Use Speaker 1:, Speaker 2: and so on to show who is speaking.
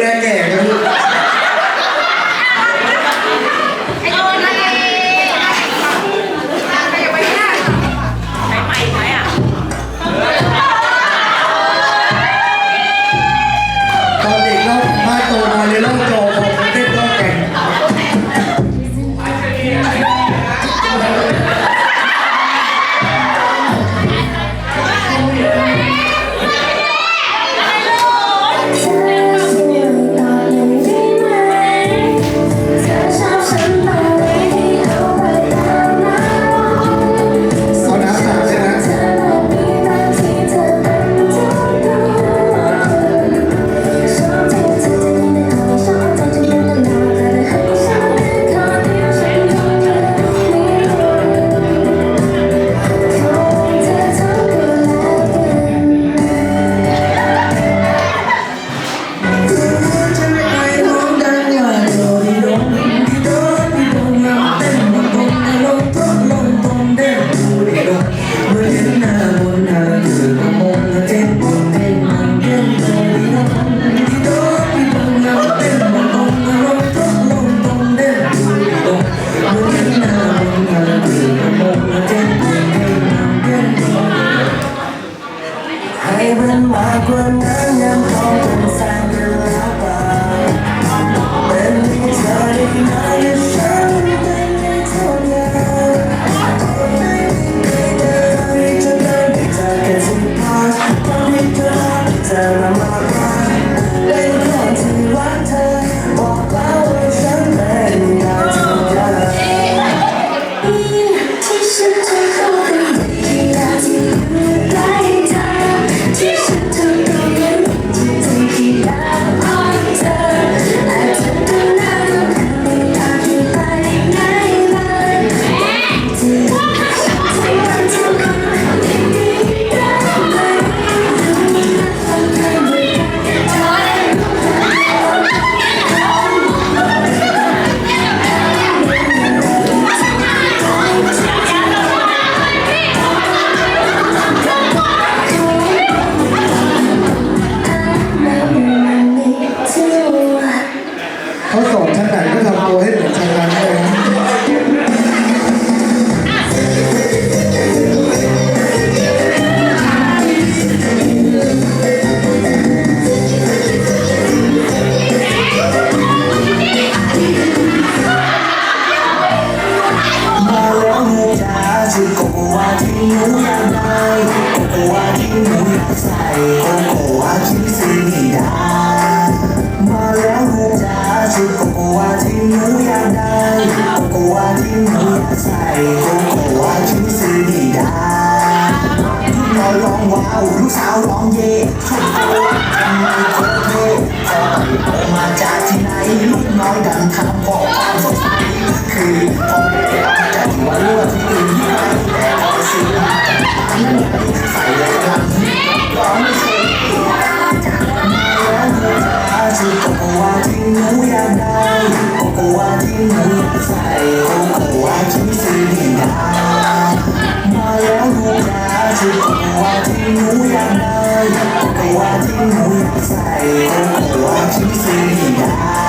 Speaker 1: แลแก่กันไอโดนอะไรไรอย่ไรเนี่ยใช้ไม้ไหมอะตอนเด็กเราบ้โตนอนในร่มจอ Thank you. ลูกสาวร้องเย่ชุดโกโกวาทำไมโคตรเท่พอไปโผล่มาจากที่ไหนลูกน้อยดังทำพราะความสดใสคือพอไม่ได้เอาจากที่ว่าลือกที่อื่นที่ไหนแต่พอซื้อมาจากร้านใส่แล้วก็ทำร้องไม่เคยชุดโกโกวาที่หนูอยากได้โกโกวาที่หนูอยากใส่โกโกวาที่ซื้อไม่ได้มาแล้วลูก จ๋าชุดโกโกวาที่หนูอยากได้โกโกวาที่หนูอยากใส่โกโกวาที่ซื้อไม่ได้